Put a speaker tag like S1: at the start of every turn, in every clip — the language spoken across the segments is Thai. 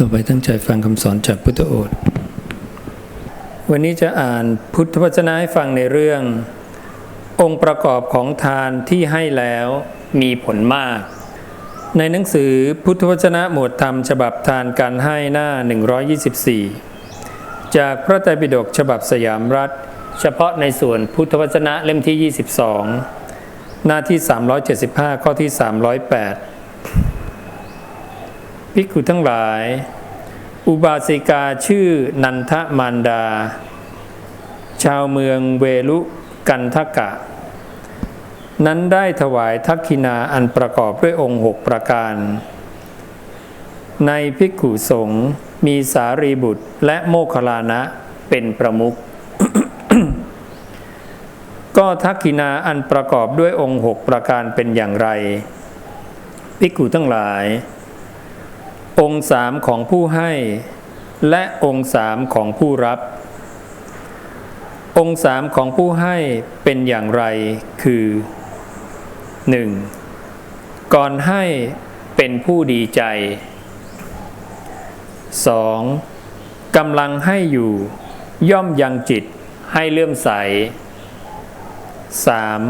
S1: ต่อไปตั้งใจฟังคำสอนจากพุทธโอษฐ์ วันนี้จะอ่านพุทธวจนะให้ฟังในเรื่อง องค์ประกอบของทานที่ให้แล้วมีผลมาก ในหนังสือพุทธวจนะหมวดธรรมฉบับทานการให้หน้า 124 จากพระไตรปิฎกฉบับสยามรัฐ เฉพาะในส่วนพุทธวจนะเล่มที่ 22 หน้าที่ 375 ข้อที่ 308 ภิกขุทั้งหลาย อุบาสิกาชื่อนันทมารดา ชาวเมืองเวลุกันทกะ นั้นได้ถวายทักขินาอันประกอบด้วยองค์หกประการ ในภิกขุสงฆ์มีสารีบุตรและโมคคลลานะเป็นประมุขก็ทักขินาอันประกอบด้วยองค์หกประการเป็นอย่างไรภิกขุทั้งหลาย องค์สามของผู้ให้ และองค์สามของผู้รับ องค์สามของผู้ให้เป็นอย่างไรคือ 1. ก่อนให้เป็นผู้ดีใจ 2. กำลังให้อยู่ ย่อมยังจิตให้เลื่อมใส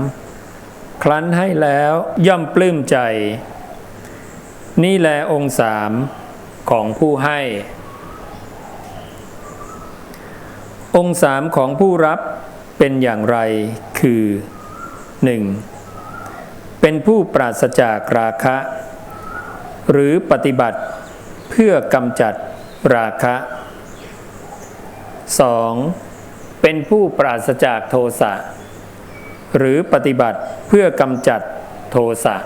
S1: 3. ครั้นให้แล้วย่อมปลื้มใจ นี่แลองค์สามของผู้ให้ องค์สามของผู้รับเป็นอย่างไรคือ 1. เป็นผู้ปราศจากราคะ หรือปฏิบัติเพื่อกำจัดราคะ 2. เป็นผู้ปราศจากโทสะ หรือปฏิบัติเพื่อกำจัดโทสะ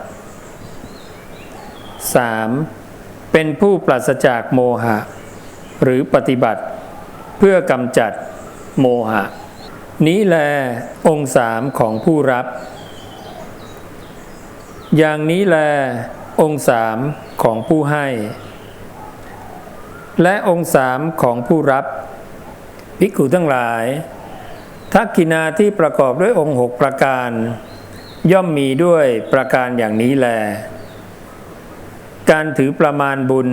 S1: 3. เป็นผู้ปราศจากโมหะ หรือปฏิบัติ เพื่อกำจัดโมหะ นี้แลองค์สามของผู้รับ อย่างนี้แลองค์สามของผู้ให้ และองค์สามของผู้รับภิกขุทั้งหลาย ทักกินาที่ประกอบด้วยองค์หกประการ ย่อมมีด้วยประการอย่างนี้แล การถือประมาณบุญ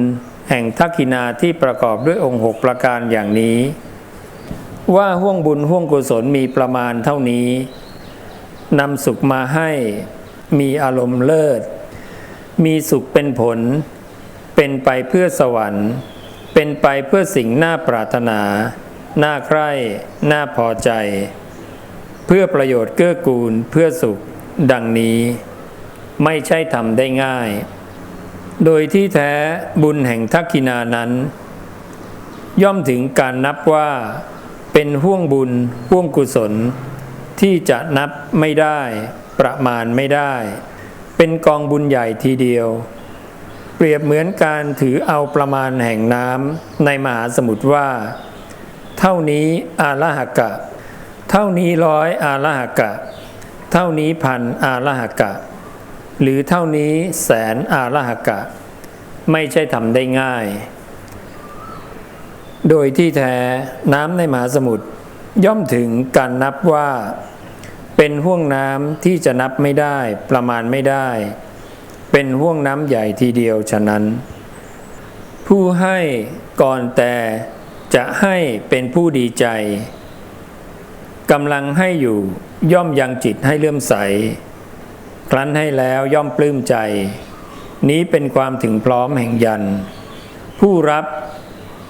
S1: แห่งทักขินาที่ประกอบด้วยองค์หกประการอย่างนี้ ว่าห่วงบุญห่วงกุศลมีประมาณเท่านี้นำสุขมาให้มีอารมณ์เลิศ มีสุขเป็นผล เป็นไปเพื่อสวรรค์ เป็นไปเพื่อสิ่งน่าปรารถนา น่าใคร่ น่าพอใจ เพื่อประโยชน์เกื้อกูลเพื่อสุข ดังนี้ ไม่ใช่ทำได้ง่าย โดยที่แท้บุญแห่งทักขินานั้น ย่อมถึงการนับว่า เป็นห่วงบุญห่วงกุศล ที่จะนับไม่ได้ ประมาณไม่ได้ เป็นกองบุญใหญ่ทีเดียว เปรียบเหมือนการถือเอาประมาณแห่งน้ำในมหาสมุทรว่า เท่านี้อาลหกะ เท่านี้ร้อยอาลหกะ เท่านี้พันอาลหกะ หรือเท่านี้แสนอาลหกะ ไม่ใช่ทำได้ง่าย โดยที่แท้น้ำในมหาสมุทรย่อมถึงการนับว่า เป็นห่วงน้ำที่จะนับไม่ได้ประมาณไม่ได้ เป็นห่วงน้ำใหญ่ทีเดียวฉะนั้น ผู้ให้ก่อนแต่จะให้เป็นผู้ดีใจกำลังให้อยู่ย่อมยังจิตให้เลื่อมใส ครั้นให้แล้วย่อมปลื้มใจ นี้เป็นความถึงพร้อมแห่งยัน ผู้รับ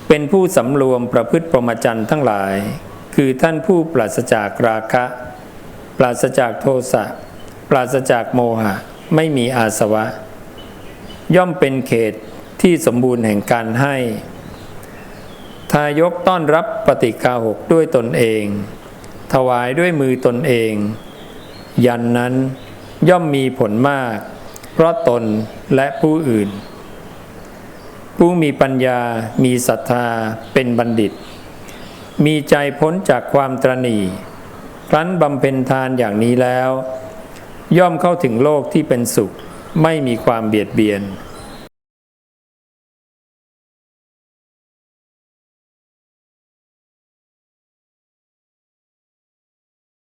S1: เป็นผู้สำรวมประพฤติประมจันทั้งหลาย คือท่านผู้ปราศจากราคะ ปราศจากโทสะปราศจากโมหะ ไม่มีอาสวะ ย่อมเป็นเขตที่สมบูรณ์แห่งการให้ ทายกต้อนรับปฏิกาหกด้วยตนเอง ถวายด้วยมือตนเอง ยันนั้น ย่อมมีผลมาก เพราะตนและผู้อื่น ผู้มีปัญญามีศรัทธาเป็นบัณฑิต มีใจพ้นจากความตรณีครั้นบำเพ็ญทานอย่างนี้แล้ว ย่อมเข้าถึงโลกที่เป็นสุขไม่มีความเบียดเบียน